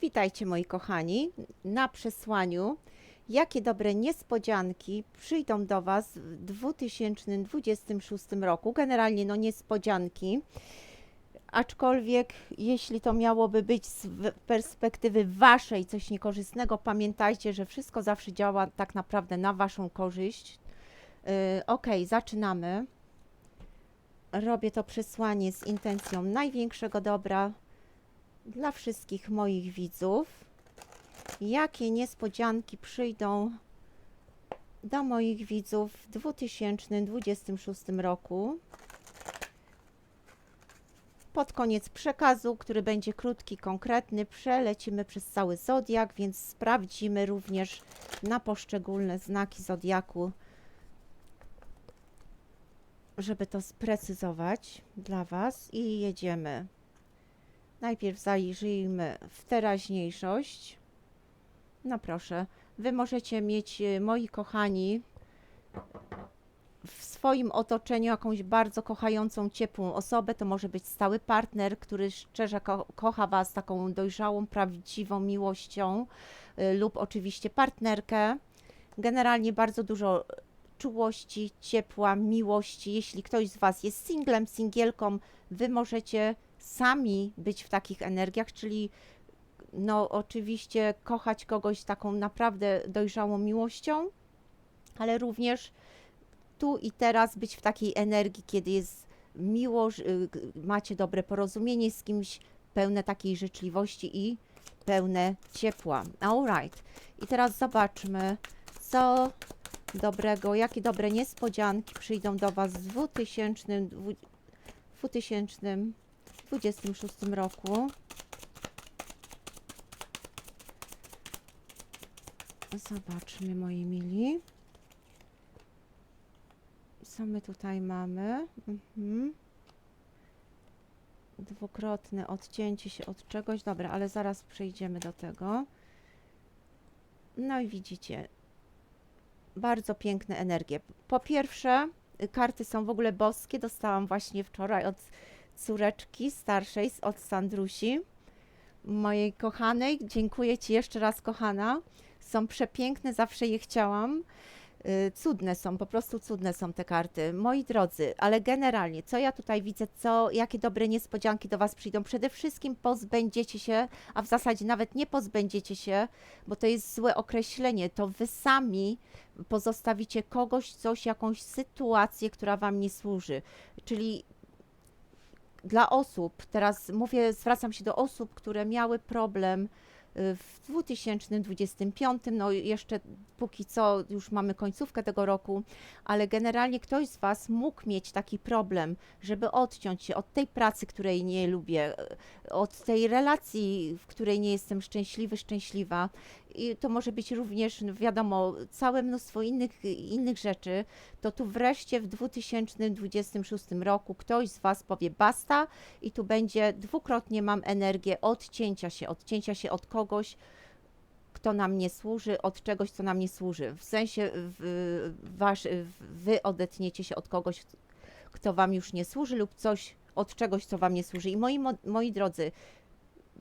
Witajcie moi kochani na przesłaniu. Jakie dobre niespodzianki przyjdą do Was w 2026 roku? Generalnie no niespodzianki. Aczkolwiek jeśli to miałoby być z perspektywy Waszej coś niekorzystnego, pamiętajcie, że wszystko zawsze działa tak naprawdę na Waszą korzyść. Yy, ok, zaczynamy. Robię to przesłanie z intencją największego dobra dla wszystkich moich widzów. Jakie niespodzianki przyjdą do moich widzów w 2026 roku? Pod koniec przekazu, który będzie krótki, konkretny, przelecimy przez cały zodiak, więc sprawdzimy również na poszczególne znaki zodiaku, żeby to sprecyzować dla Was i jedziemy. Najpierw zajrzyjmy w teraźniejszość. No proszę, wy możecie mieć, e, moi kochani, w swoim otoczeniu jakąś bardzo kochającą, ciepłą osobę. To może być stały partner, który szczerze ko kocha was taką dojrzałą, prawdziwą miłością, y, lub oczywiście partnerkę. Generalnie bardzo dużo czułości, ciepła, miłości. Jeśli ktoś z was jest singlem, singielką, wy możecie sami być w takich energiach, czyli no oczywiście kochać kogoś taką naprawdę dojrzałą miłością, ale również tu i teraz być w takiej energii, kiedy jest miło, macie dobre porozumienie z kimś, pełne takiej życzliwości i pełne ciepła. Alright. I teraz zobaczmy, co dobrego, jakie dobre niespodzianki przyjdą do Was w 2020 2026 roku. Zobaczmy, moi mili. Co my tutaj mamy? Mhm. Dwukrotne odcięcie się od czegoś. Dobra, ale zaraz przejdziemy do tego. No i widzicie, bardzo piękne energie. Po pierwsze, karty są w ogóle boskie. Dostałam właśnie wczoraj od córeczki starszej, z- od Sandrusi, mojej kochanej. Dziękuję Ci jeszcze raz, kochana. Są przepiękne, zawsze je chciałam. Y, Cudne są, po prostu cudne są te karty. Moi drodzy, ale generalnie, co ja tutaj widzę, co, jakie dobre niespodzianki do Was przyjdą? Przede wszystkim pozbędziecie się, a w zasadzie nawet nie pozbędziecie się, bo to jest złe określenie, to Wy sami pozostawicie kogoś, coś, jakąś sytuację, która Wam nie służy. Czyli dla osób, teraz mówię, zwracam się do osób, które miały problem y, w 2025, no jeszcze póki co już mamy końcówkę tego roku, ale generalnie ktoś z Was mógł mieć taki problem, żeby odciąć się od tej pracy, której nie lubię, y, od tej relacji, w której nie jestem szczęśliwy, szczęśliwa. I to może być również, no wiadomo, całe mnóstwo innych, innych rzeczy. To tu wreszcie w 2026 roku ktoś z Was powie basta i tu będzie dwukrotnie mam energię odcięcia się, odcięcia się od kogoś, kto nam nie służy, od czegoś, co nam nie służy. W sensie w, wasz, wy odetniecie się od kogoś, kto wam już nie służy lub coś od czegoś, co wam nie służy. I moi, mo- moi drodzy,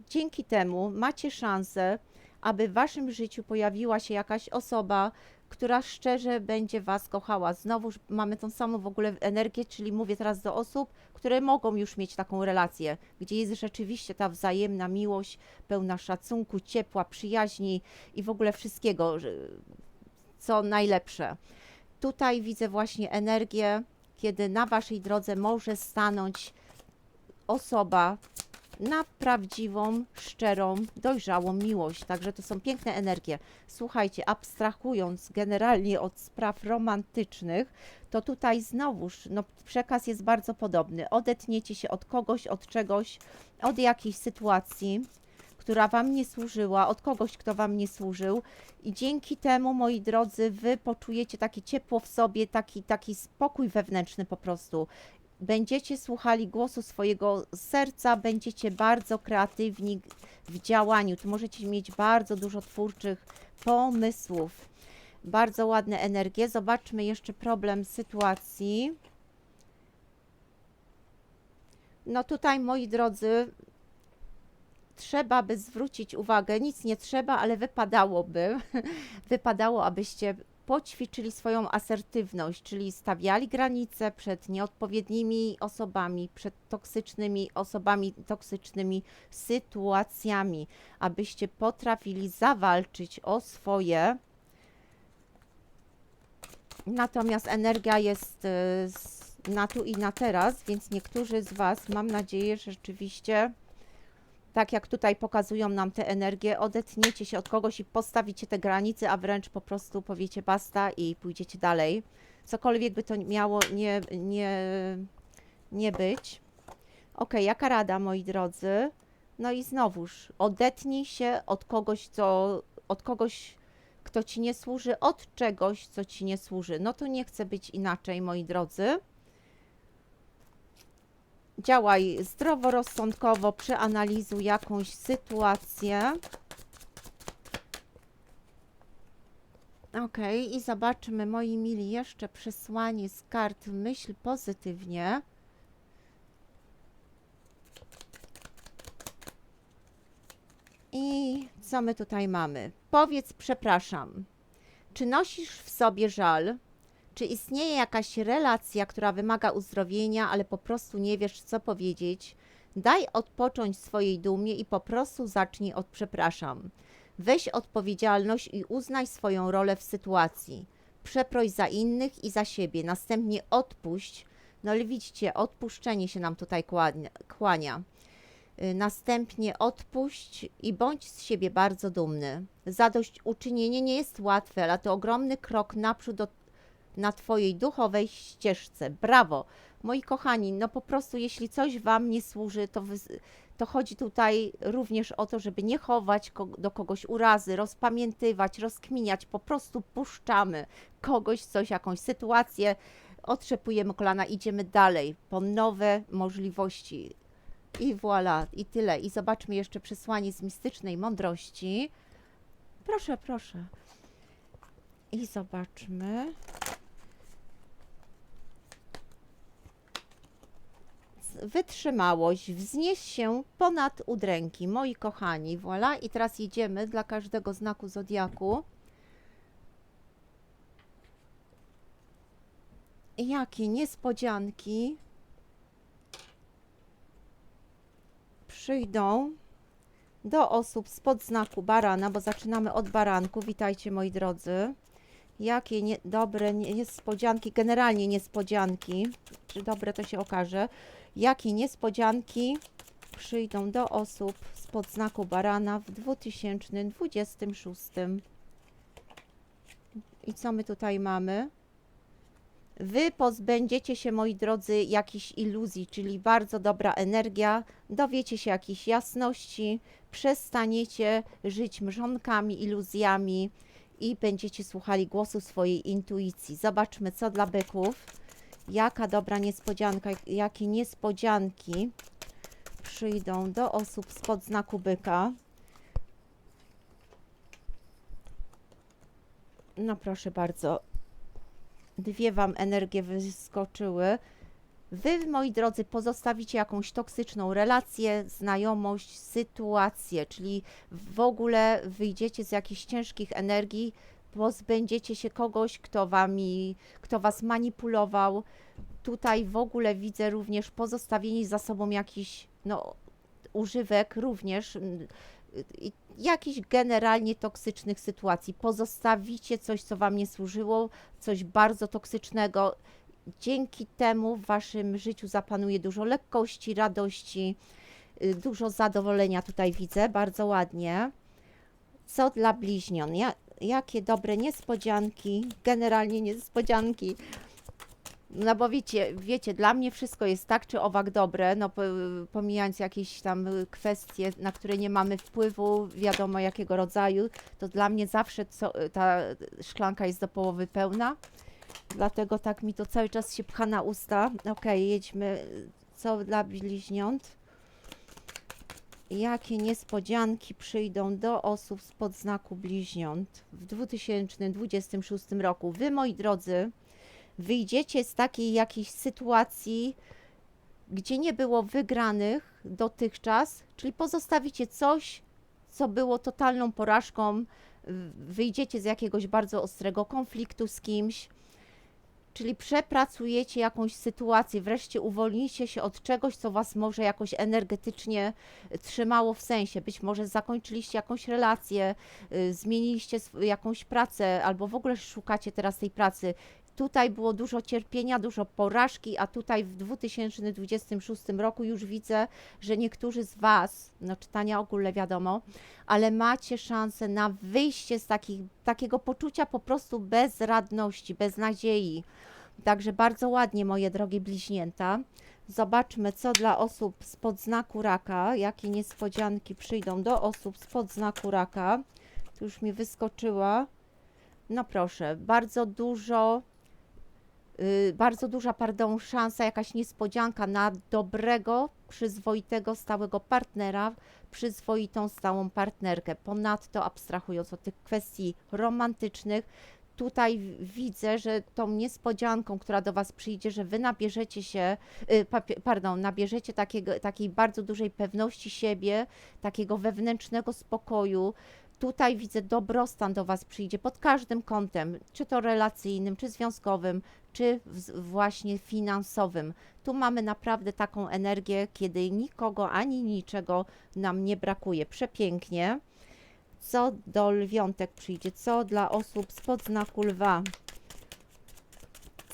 dzięki temu macie szansę, aby w waszym życiu pojawiła się jakaś osoba, która szczerze będzie was kochała. Znowuż mamy tą samą w ogóle energię, czyli mówię teraz do osób, które mogą już mieć taką relację, gdzie jest rzeczywiście ta wzajemna miłość, pełna szacunku, ciepła, przyjaźni i w ogóle wszystkiego, co najlepsze. Tutaj widzę właśnie energię, kiedy na waszej drodze może stanąć osoba na prawdziwą, szczerą, dojrzałą miłość. Także to są piękne energie. Słuchajcie, abstrahując generalnie od spraw romantycznych, to tutaj znowuż no, przekaz jest bardzo podobny. Odetniecie się od kogoś, od czegoś, od jakiejś sytuacji, która Wam nie służyła, od kogoś, kto Wam nie służył. I dzięki temu, moi drodzy, Wy poczujecie takie ciepło w sobie, taki, taki spokój wewnętrzny po prostu. Będziecie słuchali głosu swojego serca, będziecie bardzo kreatywni w działaniu. Tu możecie mieć bardzo dużo twórczych pomysłów. Bardzo ładne energie. Zobaczmy jeszcze problem sytuacji. No tutaj, moi drodzy, trzeba by zwrócić uwagę, nic nie trzeba, ale wypadałoby, wypadało, abyście poćwiczyli swoją asertywność, czyli stawiali granice przed nieodpowiednimi osobami, przed toksycznymi osobami, toksycznymi sytuacjami, abyście potrafili zawalczyć o swoje. Natomiast energia jest y, na tu i na teraz, więc niektórzy z Was, mam nadzieję, że rzeczywiście tak jak tutaj pokazują nam te energie, odetniecie się od kogoś i postawicie te granice, a wręcz po prostu powiecie basta i pójdziecie dalej. Cokolwiek by to miało nie, nie, nie być. Ok, jaka rada, moi drodzy? No i znowuż, odetnij się od kogoś, co, od kogoś, kto ci nie służy, od czegoś, co ci nie służy. No to nie chce być inaczej, moi drodzy. Działaj zdroworozsądkowo, przeanalizuj jakąś sytuację. Ok, i zobaczmy, moi mili, jeszcze przesłanie z kart myśl pozytywnie. I co my tutaj mamy? Powiedz przepraszam. Czy nosisz w sobie żal? Czy istnieje jakaś relacja, która wymaga uzdrowienia, ale po prostu nie wiesz, co powiedzieć? Daj odpocząć swojej dumie i po prostu zacznij od przepraszam. Weź odpowiedzialność i uznaj swoją rolę w sytuacji. Przeproś za innych i za siebie, następnie odpuść. No ale widzicie, odpuszczenie się nam tutaj kłania. Y, Następnie odpuść i bądź z siebie bardzo dumny. Zadośćuczynienie nie jest łatwe, ale to ogromny krok naprzód do na Twojej duchowej ścieżce. Brawo! Moi kochani, no po prostu jeśli coś Wam nie służy, to, wy, to chodzi tutaj również o to, żeby nie chować ko do kogoś urazy, rozpamiętywać, rozkminiać, po prostu puszczamy kogoś, coś, jakąś sytuację, otrzepujemy kolana, idziemy dalej po nowe możliwości. I voilà, i tyle. I zobaczmy jeszcze przesłanie z mistycznej mądrości. Proszę, proszę. I zobaczmy. Wytrzymałość, wznieś się ponad udręki. Moi kochani, voilà. I teraz jedziemy dla każdego znaku zodiaku. Jakie niespodzianki przyjdą do osób spod znaku barana, bo zaczynamy od baranku. Witajcie moi drodzy. Jakie nie, dobre nie- niespodzianki, generalnie niespodzianki, czy dobre to się okaże, jakie niespodzianki przyjdą do osób spod znaku barana w 2026. I co my tutaj mamy? Wy pozbędziecie się, moi drodzy, jakichś iluzji, czyli bardzo dobra energia, dowiecie się jakiejś jasności, przestaniecie żyć mrzonkami, iluzjami i będziecie słuchali głosu swojej intuicji. Zobaczmy, co dla byków. Jaka dobra niespodzianka, jakie niespodzianki przyjdą do osób spod znaku byka. No proszę bardzo, dwie Wam energie wyskoczyły. Wy, moi drodzy, pozostawicie jakąś toksyczną relację, znajomość, sytuację, czyli w ogóle wyjdziecie z jakichś ciężkich energii, pozbędziecie się kogoś, kto wami, kto was manipulował. Tutaj w ogóle widzę również pozostawienie za sobą jakichś no, używek, również jakichś generalnie toksycznych sytuacji. Pozostawicie coś, co wam nie służyło, coś bardzo toksycznego. Dzięki temu w waszym życiu zapanuje dużo lekkości, radości, y, dużo zadowolenia tutaj widzę, bardzo ładnie. Co dla bliźnion? Ja, jakie dobre niespodzianki, generalnie niespodzianki. No bo wiecie, wiecie, dla mnie wszystko jest tak czy owak dobre, no po- pomijając jakieś tam kwestie, na które nie mamy wpływu, wiadomo jakiego rodzaju, to dla mnie zawsze co, ta szklanka jest do połowy pełna. Dlatego tak mi to cały czas się pcha na usta. Okej, jedźmy. Co dla bliźniąt? Jakie niespodzianki przyjdą do osób spod znaku bliźniąt w 2026 roku? Wy, moi drodzy, wyjdziecie z takiej jakiejś sytuacji, gdzie nie było wygranych dotychczas, czyli pozostawicie coś, co było totalną porażką, wyjdziecie z jakiegoś bardzo ostrego konfliktu z kimś, czyli przepracujecie jakąś sytuację, wreszcie uwolnicie się od czegoś, co was może jakoś energetycznie trzymało w sensie. Być może zakończyliście jakąś relację, y, zmieniliście jakąś pracę, albo w ogóle szukacie teraz tej pracy. Tutaj było dużo cierpienia, dużo porażki, a tutaj w 2026 roku już widzę, że niektórzy z Was, no czytania ogólne wiadomo, ale macie szansę na wyjście z takich, takiego poczucia po prostu bezradności, beznadziei. Także bardzo ładnie, moje drogie bliźnięta. Zobaczmy, co dla osób spod znaku raka, jakie niespodzianki przyjdą do osób spod znaku raka. Tu już mi wyskoczyła. No proszę, bardzo dużo, bardzo duża, pardon, szansa, jakaś niespodzianka na dobrego, przyzwoitego, stałego partnera, przyzwoitą, stałą partnerkę. Ponadto, abstrahując od tych kwestii romantycznych, tutaj widzę, że tą niespodzianką, która do Was przyjdzie, że Wy nabierzecie się, y, pardon, nabierzecie takiego, takiej bardzo dużej pewności siebie, takiego wewnętrznego spokoju. Tutaj widzę dobrostan do Was przyjdzie pod każdym kątem, czy to relacyjnym, czy związkowym, czy właśnie finansowym. Tu mamy naprawdę taką energię, kiedy nikogo ani niczego nam nie brakuje. Przepięknie. Co do lwiątek przyjdzie? Co dla osób spod znaku lwa?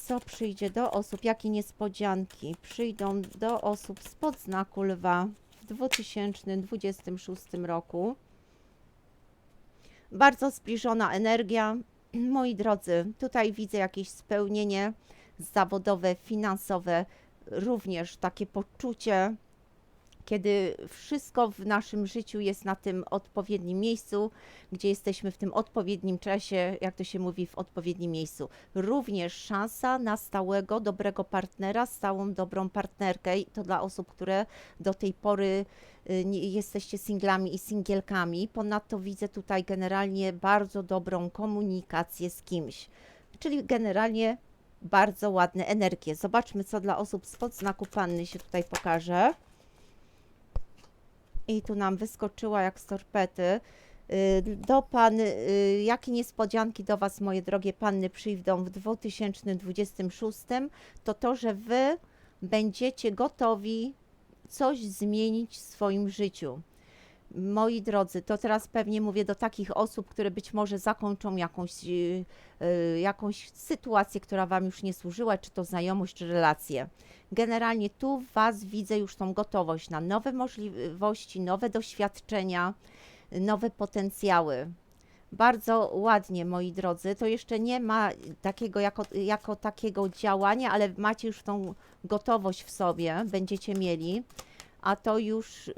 Co przyjdzie do osób? Jakie niespodzianki przyjdą do osób spod znaku lwa w 2026 roku? Bardzo zbliżona energia. Moi drodzy, tutaj widzę jakieś spełnienie zawodowe, finansowe, również takie poczucie, kiedy wszystko w naszym życiu jest na tym odpowiednim miejscu, gdzie jesteśmy w tym odpowiednim czasie, jak to się mówi, w odpowiednim miejscu. Również szansa na stałego, dobrego partnera, stałą, dobrą partnerkę. I to dla osób, które do tej pory y, jesteście singlami i singielkami. Ponadto widzę tutaj generalnie bardzo dobrą komunikację z kimś. Czyli generalnie bardzo ładne energie. Zobaczmy, co dla osób spod znaku panny się tutaj pokaże. I tu nam wyskoczyła jak z torpety. Y, Do pan, y, jakie niespodzianki do Was, moje drogie panny, przyjdą w 2026, to to, że Wy będziecie gotowi coś zmienić w swoim życiu. Moi drodzy, to teraz pewnie mówię do takich osób, które być może zakończą jakąś, y, y, jakąś sytuację, która Wam już nie służyła, czy to znajomość, czy relacje. Generalnie tu w Was widzę już tą gotowość na nowe możliwości, nowe doświadczenia, nowe potencjały. Bardzo ładnie, moi drodzy. To jeszcze nie ma takiego jako, jako takiego działania, ale macie już tą gotowość w sobie, będziecie mieli, a to już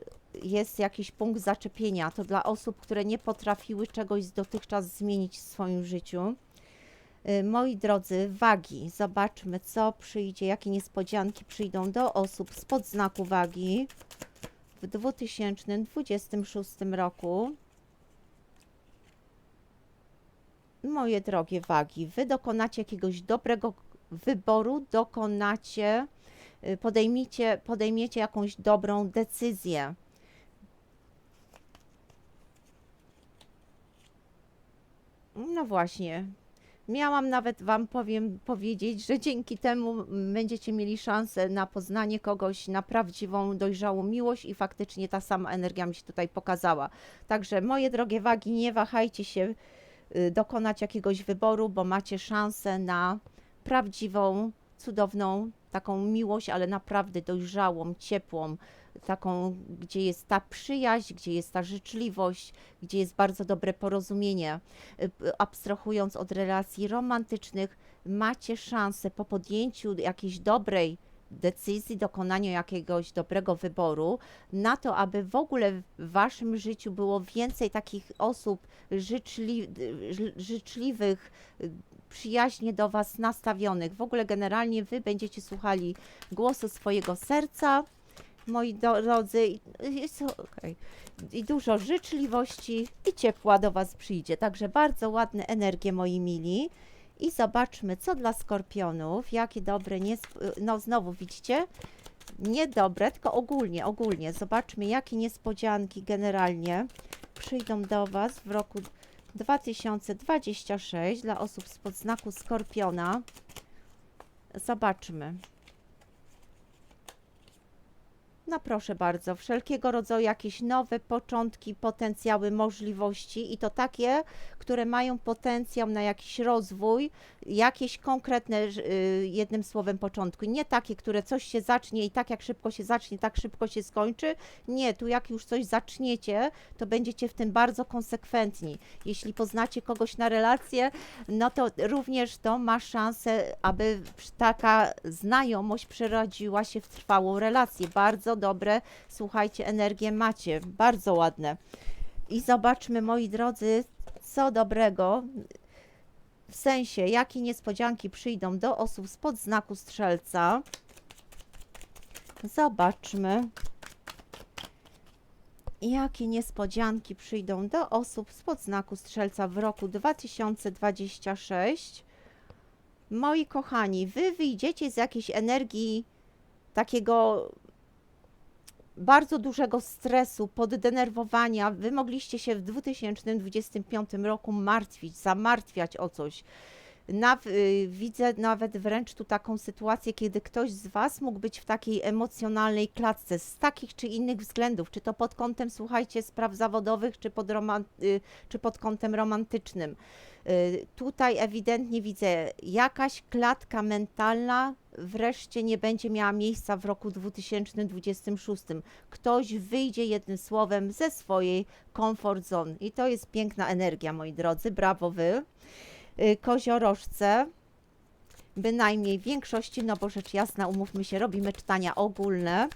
jest jakiś punkt zaczepienia. To dla osób, które nie potrafiły czegoś dotychczas zmienić w swoim życiu. Y, Moi drodzy, wagi, zobaczmy, co przyjdzie, jakie niespodzianki przyjdą do osób spod znaku wagi w 2026 roku. Moje drogie wagi, wy dokonacie jakiegoś dobrego wyboru, dokonacie, y, podejmiecie, podejmiecie jakąś dobrą decyzję. No właśnie. Miałam nawet Wam powiem powiedzieć, że dzięki temu będziecie mieli szansę na poznanie kogoś, na prawdziwą, dojrzałą miłość i faktycznie ta sama energia mi się tutaj pokazała. Także moje drogie wagi, nie wahajcie się y, dokonać jakiegoś wyboru, bo macie szansę na prawdziwą, cudowną taką miłość, ale naprawdę dojrzałą, ciepłą, taką, gdzie jest ta przyjaźń, gdzie jest ta życzliwość, gdzie jest bardzo dobre porozumienie. Y, Abstrahując od relacji romantycznych, macie szansę po podjęciu jakiejś dobrej decyzji, dokonaniu jakiegoś dobrego wyboru, na to, aby w ogóle w waszym życiu było więcej takich osób życzli, ży- życzliwych, przyjaźnie do was nastawionych. W ogóle generalnie wy będziecie słuchali głosu swojego serca, moi drodzy, jest okej. I dużo życzliwości i ciepła do was przyjdzie. Także bardzo ładne energie, moi mili. I zobaczmy, co dla skorpionów, jakie dobre, nie, no znowu widzicie, niedobre, tylko ogólnie, ogólnie. Zobaczmy, jakie niespodzianki generalnie przyjdą do Was w roku 2026 dla osób spod znaku Skorpiona. Zobaczmy. No proszę bardzo, wszelkiego rodzaju jakieś nowe początki, potencjały, możliwości i to takie, które mają potencjał na jakiś rozwój, jakieś konkretne, y, jednym słowem, początku. Nie takie, które coś się zacznie i tak jak szybko się zacznie, tak szybko się skończy. Nie, tu jak już coś zaczniecie, to będziecie w tym bardzo konsekwentni. Jeśli poznacie kogoś na relację, no to również to ma szansę, aby taka znajomość przerodziła się w trwałą relację. Bardzo dobre, słuchajcie, energię macie, bardzo ładne. I zobaczmy, moi drodzy, co dobrego, w sensie, jakie niespodzianki przyjdą do osób spod znaku strzelca. Zobaczmy, jakie niespodzianki przyjdą do osób spod znaku strzelca w roku 2026. Moi kochani, wy wyjdziecie z jakiejś energii takiego bardzo dużego stresu, poddenerwowania. Wy mogliście się w 2025 roku martwić, zamartwiać o coś. Y, widzę nawet wręcz tu taką sytuację, kiedy ktoś z Was mógł być w takiej emocjonalnej klatce z takich czy innych względów, czy to pod kątem, słuchajcie, spraw zawodowych, czy pod, y, czy pod kątem romantycznym. Y, Tutaj ewidentnie widzę jakaś klatka mentalna wreszcie nie będzie miała miejsca w roku 2026. Ktoś wyjdzie jednym słowem ze swojej comfort zone i to jest piękna energia, moi drodzy. Brawo wy. Y, Koziorożce, bynajmniej w większości, no bo rzecz jasna, umówmy się, robimy czytania ogólne.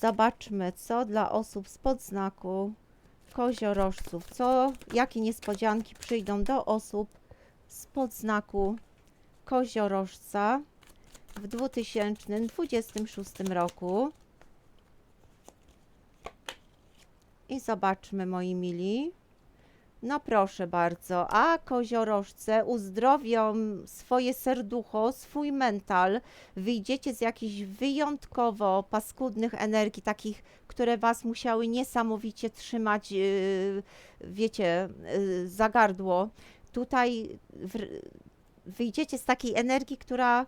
Zobaczmy, co dla osób spod znaku koziorożców, co, jakie niespodzianki przyjdą do osób spod znaku koziorożca w 2026 roku. I zobaczmy, moi mili. No proszę bardzo, a koziorożce uzdrowią swoje serducho, swój mental, wyjdziecie z jakichś wyjątkowo paskudnych energii, takich, które was musiały niesamowicie trzymać, yy, wiecie, yy, za gardło. Tutaj wr- wyjdziecie z takiej energii, która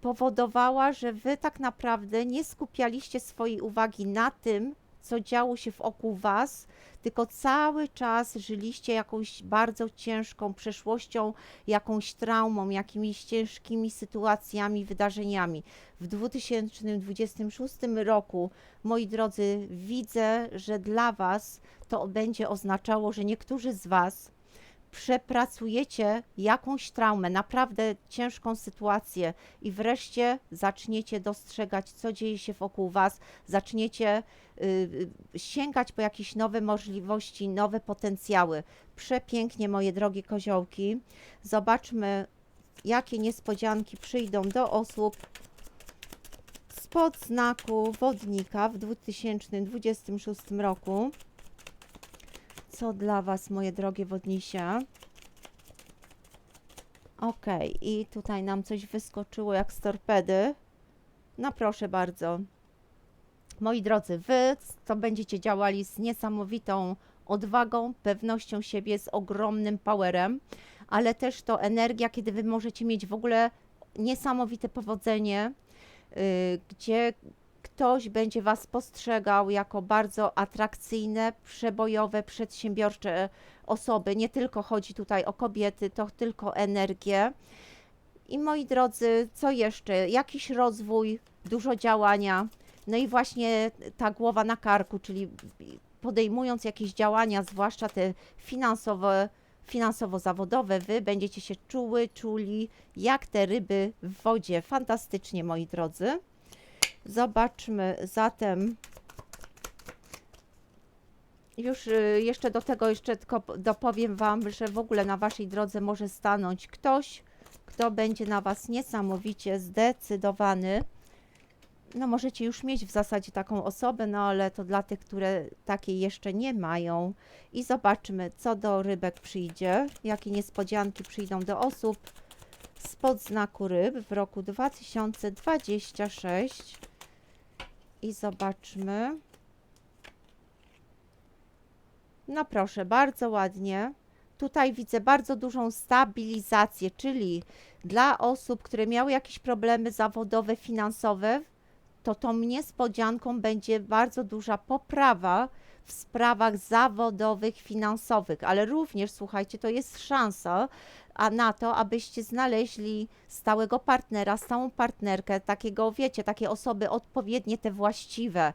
powodowała, że wy tak naprawdę nie skupialiście swojej uwagi na tym, co działo się wokół was, tylko cały czas żyliście jakąś bardzo ciężką przeszłością, jakąś traumą, jakimiś ciężkimi sytuacjami, wydarzeniami. W 2026 roku, moi drodzy, widzę, że dla was to będzie oznaczało, że niektórzy z was przepracujecie jakąś traumę, naprawdę ciężką sytuację i wreszcie zaczniecie dostrzegać, co dzieje się wokół Was, zaczniecie y, y, sięgać po jakieś nowe możliwości, nowe potencjały. Przepięknie, moje drogie koziołki. Zobaczmy, jakie niespodzianki przyjdą do osób spod znaku wodnika w 2026 roku co dla Was, moje drogie wodnisie. Ok, i tutaj nam coś wyskoczyło jak z torpedy. No proszę bardzo. Moi drodzy, Wy to będziecie działali z niesamowitą odwagą, pewnością siebie, z ogromnym powerem, ale też to energia, kiedy Wy możecie mieć w ogóle niesamowite powodzenie, yy, gdzie ktoś będzie Was postrzegał jako bardzo atrakcyjne, przebojowe, przedsiębiorcze osoby. Nie tylko chodzi tutaj o kobiety, to tylko energię. I moi drodzy, co jeszcze? Jakiś rozwój, dużo działania. No i właśnie ta głowa na karku, czyli podejmując jakieś działania, zwłaszcza te finansowe, finansowo-zawodowe, wy będziecie się czuły, czuli jak te ryby w wodzie. Fantastycznie, moi drodzy. Zobaczmy zatem. Już y, jeszcze do tego jeszcze tylko dopowiem Wam, że w ogóle na Waszej drodze może stanąć ktoś, kto będzie na Was niesamowicie zdecydowany. No możecie już mieć w zasadzie taką osobę, no ale to dla tych, które takiej jeszcze nie mają. I zobaczmy, co do rybek przyjdzie, jakie niespodzianki przyjdą do osób spod znaku ryb w roku 2026. I zobaczmy. No proszę, bardzo ładnie. Tutaj widzę bardzo dużą stabilizację, czyli dla osób, które miały jakieś problemy zawodowe, finansowe, to tą niespodzianką będzie bardzo duża poprawa w sprawach zawodowych, finansowych, ale również, słuchajcie, to jest szansa a na to, abyście znaleźli stałego partnera, stałą partnerkę, takiego, wiecie, takie osoby odpowiednie, te właściwe,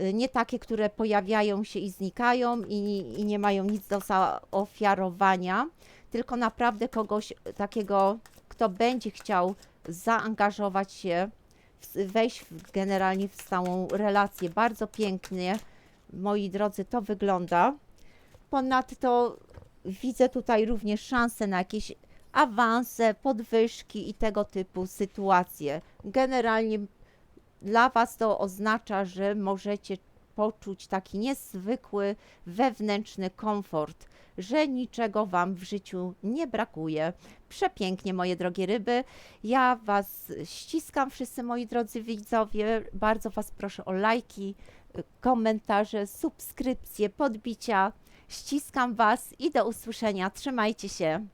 y, nie takie, które pojawiają się i znikają i, i nie mają nic do zaofiarowania, tylko naprawdę kogoś takiego, kto będzie chciał zaangażować się, wejść generalnie w stałą relację. Bardzo pięknie, moi drodzy, to wygląda. Ponadto widzę tutaj również szanse na jakieś awanse, podwyżki i tego typu sytuacje. Generalnie dla Was to oznacza, że możecie poczuć taki niezwykły wewnętrzny komfort, że niczego Wam w życiu nie brakuje. Przepięknie, moje drogie ryby. Ja Was ściskam, wszyscy moi drodzy widzowie. Bardzo Was proszę o lajki, komentarze, subskrypcje, podbicia. Ściskam Was i do usłyszenia. Trzymajcie się.